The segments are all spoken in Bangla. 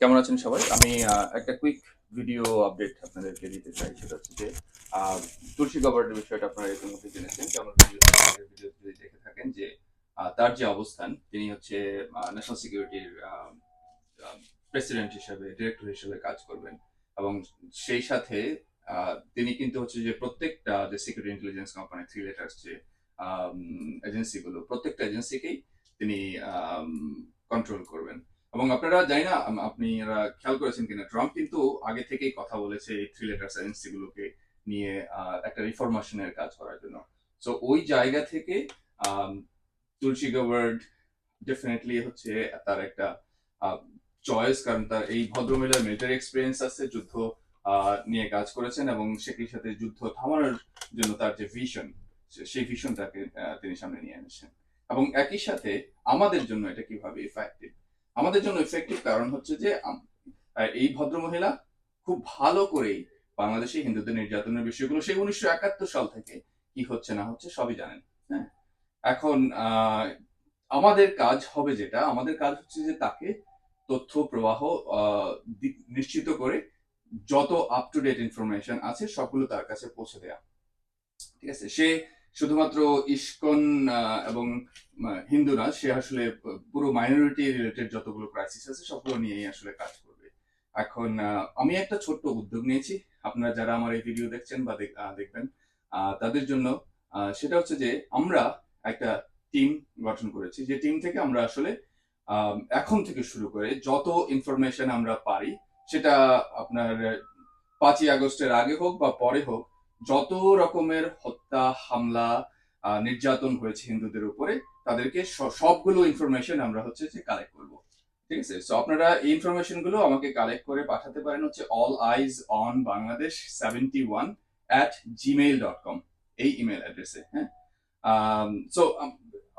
কেমন আছেন সবাই? আমি একটা কুইক ভিডিও আপডেট আপনাদেরকে দিতে চাই, সেটা হচ্ছে যে তুলসী গভর্নের বিষয়টা আপনারা ইতিমধ্যে জেনেছেন, যে আমার ভিডিও ভিডিও যদি দেখে থাকেন যে তার যে অবস্থান, তিনি হচ্ছে ন্যাশনাল সিকিউরিটির প্রেসিডেন্ট হিসেবে ডিরেক্টর হিসেবে কাজ করবেন। এবং সেই সাথে তিনি কিন্তু হচ্ছে যে প্রত্যেকটা, যে security intelligence company three letters যে এজেন্সিগুলো প্রত্যেকটা এজেন্সিকেই তিনি কন্ট্রোল করবেন। এবং আপনারা জানি না আপনি খেয়াল করেছেন কিনা, ট্রাম্প কিন্তু আগে থেকেই কথা বলেছে এই থ্রি লেটার এজেন্সি গুলোকে নিয়ে একটা রিফরমেশনের কাজ করার জন্য। সো ওই জায়গা থেকে তুলসী গাওয়ার্ড ডেফিনেটলি হচ্ছে তার একটা চয়েস কারণ তার এই ভদ্রমহিলার মিলিটারি এক্সপিরিয়েন্স আছে, যুদ্ধ নিয়ে কাজ করেছেন এবং সেটির সাথে যুদ্ধ থামানোর জন্য তার যে ভিশন সেই ভিশনটাকে তিনি সামনে নিয়ে এনেছেন। এবং একই সাথে আমাদের জন্য এটা কীভাবে ইফেক্টিভ আমাদের জন্য ইফেক্টিভ কারণ হচ্ছে যে এই ভদ্রমহিলা খুব ভালো করেই বাংলাদেশে হিন্দুদের নির্যাতনের বিষয়গুলো সেই উনিশশো একাত্তর সাল থেকে কি হচ্ছে না হচ্ছে সবই জানেন হ্যাঁ? এখন আমাদের কাজ হবে যেটা, আমাদের কাজ হচ্ছে যে তাকে তথ্য, প্রবাহ নিশ্চিত করে যত আপ টু ডেট ইনফরমেশন আছে সবগুলো তার কাছে পৌঁছে দেয়া। ঠিক আছে? সে শুধুমাত্র ইস্কন এবং আহ, হিন্দু না সে আসলে পুরো মাইনরিটি রিলেটেড যতগুলো ক্রাইসিস আছে সবগুলো নিয়েই আসলে কাজ করবে। এখন আমি একটা ছোট্ট উদ্যোগ নিয়েছি। আপনারা যারা আমার এই ভিডিও দেখছেন বা দেখবেন তাদের জন্য সেটা হচ্ছে যে আমরা একটা টিম গঠন করেছি। যে টিম থেকে আমরা আসলে এখন থেকে শুরু করে যত ইনফরমেশন আমরা পারি সেটা আপনার পাঁচই আগস্টের আগে হোক বা পরে হোক যত রকমের হত্যা, হামলা নির্যাতন হয়েছে হিন্দুদের উপরে, তাদেরকে সবগুলো ইনফরমেশন আমরা হচ্ছে যে কালেক্ট করব। ঠিক আছে? সো আপনারা এই ইনফরমেশনগুলো আমাকে কালেক্ট করে পাঠাতে পারেন হচ্ছে all eyes on Bangladesh seventy one at Gmail dot com এই ইমেল অ্যাড্রেসে হ্যাঁ? সো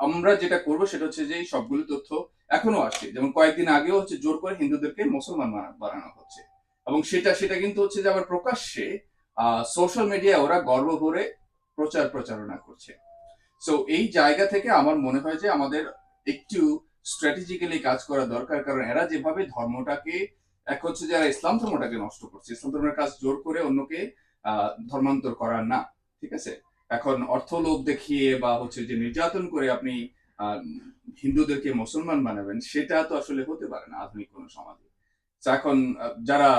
আমরা যেটা করব সেটা হচ্ছে যে সবগুলো তথ্য এখনও আসছে। যেমন কয়েকদিন আগেও হচ্ছে জোর করে হিন্দুদেরকে মুসলমান বানানো হচ্ছে। এবং সেটা সেটা কিন্তু হচ্ছে যে আবার প্রকাশ্যে সোশ্যাল মিডিয়ায় ওরা গর্ব করে প্রচার প্রচারণা করছে। সো এই জায়গা থেকে আমার মনে হয় যে আমাদের একটু স্ট্র্যাটেজিক্যালি কাজ করা দরকার, কারণ এরা যেভাবে ধর্মটাকে, এক হচ্ছে যারা ইসলাম ধর্মটাকে নষ্ট করছে, ইসলাম ধর্মের কাজ জোর করে অন্যকে ধর্মান্তর করার না, ঠিক আছে? এখন অর্থ লোভ দেখিয়ে বা হচ্ছে যে নির্যাতন করে আপনি হিন্দুদেরকে মুসলমান বানাবেন, সেটা তো আসলে হতে পারে না আধুনিক কোনো সমাজে। এখন যারা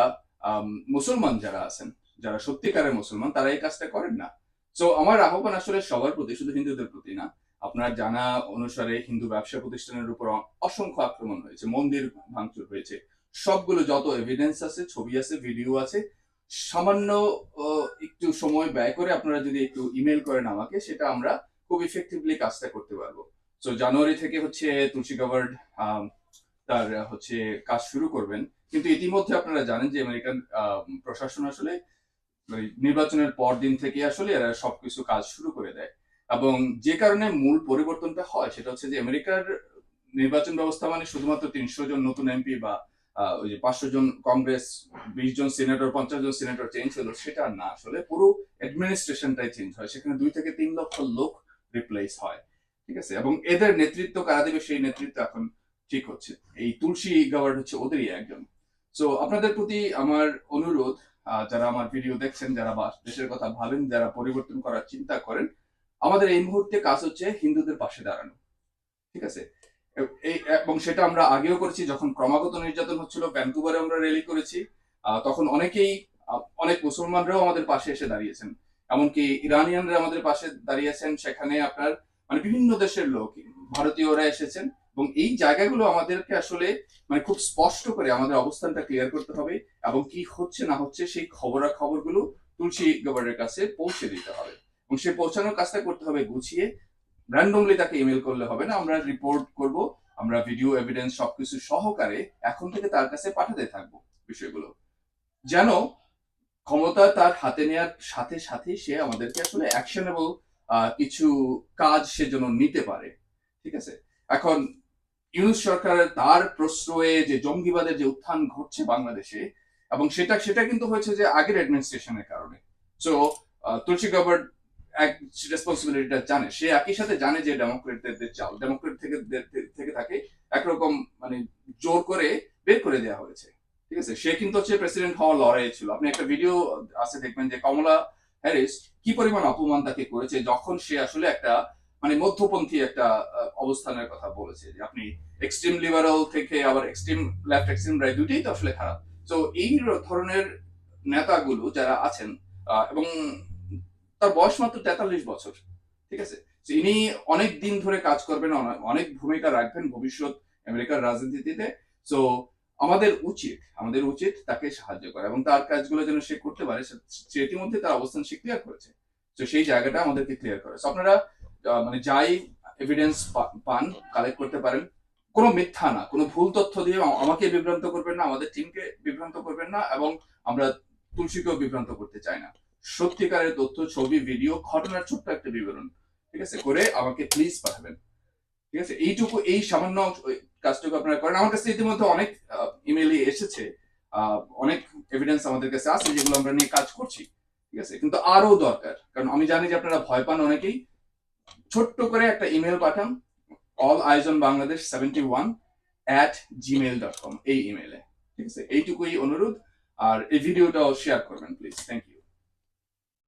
মুসলমান যারা আছেন যারা সত্যিকারের মুসলমান, তারা এই কাজটা করেন না। সো আমার আহ্বান আসলে সবার প্রতি, শুধু হিন্দুদের প্রতি না, আপনার জানা অনুসারে হিন্দু ব্যবসা প্রতিষ্ঠানের উপর অসংখ্য আক্রমণ হয়েছে, মন্দির ভাঙচুর হয়েছে। সবগুলো যত এভিডেন্স আছে, ছবি আছে ভিডিও আছে, সামান্য একটু সময় ব্যয় করে আপনারা যদি একটু ইমেল করেন আমাকে, সেটা আমরা খুব ইফেক্টিভলি কাজটা করতে পারব। সো জানুয়ারি থেকে হচ্ছে তুলসী গাওয়ার্ড তার হচ্ছে কাজ শুরু করবেন। কিন্তু ইতিমধ্যে আপনারা জানেন যে আমেরিকান প্রশাসন আসলে ওই নির্বাচনের পর দিন থেকে আসলে এরা সবকিছু কাজ শুরু করে দেয়। এবং যে কারণে মূল পরিবর্তনটা হয় সেটা হচ্ছে যে আমেরিকার নির্বাচন ব্যবস্থা মানে শুধুমাত্র তিনশো জন নতুন এমপি বা ওই যে পাঁচশো জন কংগ্রেস, বিশ জন সিনেটর, পঞ্চাশ জন সিনেটর চেঞ্জ হলো, সেটা না। আসলে পুরো অ্যাডমিনিস্ট্রেশনটাই চেঞ্জ হয়। সেখানে দুই থেকে তিন লক্ষ লোক রিপ্লেস হয়। ঠিক আছে? এবং এদের নেতৃত্ব কারা দেবে সেই নেতৃত্ব এখন ঠিক হচ্ছে। এই তুলসী গাওয়ার্ড হচ্ছে ওদেরই একজন। সো আপনাদের প্রতি আমার অনুরোধ যারা আমার ভিডিও দেখছেন, যারা দেশের কথা ভাবেন, যারা পরিবর্তন করার চিন্তা করেন, আমাদের এই মুহূর্তে কাজ হচ্ছে হিন্দুদের পাশে দাঁড়ানো। ঠিক আছে? এই, এবং সেটা আমরা আগেও করেছি, যখন ক্রমাগত নির্যাতন হচ্ছিল, ভ্যানকুভারে আমরা র্যালি করেছি তখন অনেকেই অনেক মুসলমানরাও আমাদের পাশে এসে দাঁড়িয়েছেন। এমনকি ইরানিয়ানরা আমাদের পাশে দাঁড়িয়েছেন, সেখানে আপনার মানে বিভিন্ন দেশের লোক, ভারতীয়রা এসেছেন এবং এই জায়গাগুলো আমাদেরকে আসলে মানে খুব স্পষ্ট করে আমাদের অবস্থানটা ক্লিয়ার করতে হবে এবং কি হচ্ছে না হচ্ছে সেই খবরা খবরগুলো তুলসী গভর্নের কাছে পৌঁছে দিতে হবে। এবং সে পৌঁছানোর কাজটা করতে হবে গুছিয়ে। র্যান্ডমলি তাকে ইমেল করলে হবে না, আমরা রিপোর্ট করব, আমরা ভিডিও এভিডেন্স সবকিছু সহকারে এখন থেকে তার কাছে পাঠাতে থাকব বিষয়গুলো। যেন ক্ষমতা তার হাতে নেওয়ার সাথে সাথে সে আমাদেরকে আসলে অ্যাকশনেবল কিছু কাজ সে যেন নিতে পারে। ঠিক আছে? এখন ইউনুস সরকারের তার প্রশ্রয়ে যে জঙ্গিবাদের যে উত্থান ঘটছে বাংলাদেশে, এবং সেটা সেটা কিন্তু হয়েছে যে আগের অ্যাডমিনিস্ট্রেশনের কারণে। সো তুলসী গাবার্ড এক রেসপন্সিবিলিটিটা জানে। সে একই সাথে জানে যে ডেমোক্রেটদের চাল ডেমোক্রেট থেকে থেকে তাকে একরকম মানে জোর করে বের করে দেওয়া হয়েছে। ঠিক আছে? সে কিন্তু হচ্ছে প্রেসিডেন্ট হওয়ার লড়াই ছিল। আপনি একটা ভিডিও আছে, দেখবেন যে কমলা হ্যারিস কি পরিমাণ অপমান তাকে করেছে, যখন সে আসলে একটা মানে মধ্যপন্থী একটা অবস্থানের কথা বলেছে যে আপনি এক্সট্রিম লিবারাল থেকে আবার এক্সট্রিম লেফট এক্সট্রিম রাইট দুটেই তো আসলে খারাপ। তো এই ধরনের নেতাগুলো যারা আছেন এবং তার বয়স মাত্র তেতাল্লিশ বছর, ঠিক আছে? ইনি অনেক দিন ধরে কাজ করবেন অনেক ভূমিকা রাখবেন ভবিষ্যৎ আমেরিকার রাজনীতিতে। তো আমাদের উচিত আমাদের উচিত তাকে সাহায্য করা এবং তার কাজগুলো যেন সে করতে পারে, সে- সে ইতিমধ্যে তার অবস্থান সে ক্লিয়ার করেছে। তো সেই জায়গাটা আমাদেরকে ক্লিয়ার করে। আপনারা মানে যাই এভিডেন্স পান কালেক্ট করতে পারেন। কোনো মিথ্যা না, কোনো ভুল তথ্য দিয়ে আমাকে বিভ্রান্ত করবেন না, আমাদের টিমকে বিভ্রান্ত করবেন না, এবং আমরা তুলসীকেও বিভ্রান্ত করতে চাই না। সত্যিকারের তথ্য, ছবি ভিডিও ঘটনার ছোট্ট একটা বিবরণ, ঠিক আছে? করে আমাকে প্লিজ পাঠাবেন। ঠিক আছে? এইটুকু, এই সামান্য কাজটুকু আপনারা করেন। আমার কাছে ইতিমধ্যে অনেক ইমেইলে এসেছে অনেক এভিডেন্স আমাদের কাছে আছে যেগুলো আমরা নিয়ে কাজ করছি, ঠিক আছে? কিন্তু আরও দরকার, কারণ আমি জানি যে আপনারা ভয় পান অনেকেই ছোট্ট করে একটা ইমেল পাঠান অল আয়োজন Bangladesh seventy one at Gmail dot com এই ইমেলে ঠিক আছে? এইটুকুই অনুরোধ, আর এই ভিডিওটাও শেয়ার করবেন প্লিজ থ্যাংক ইউ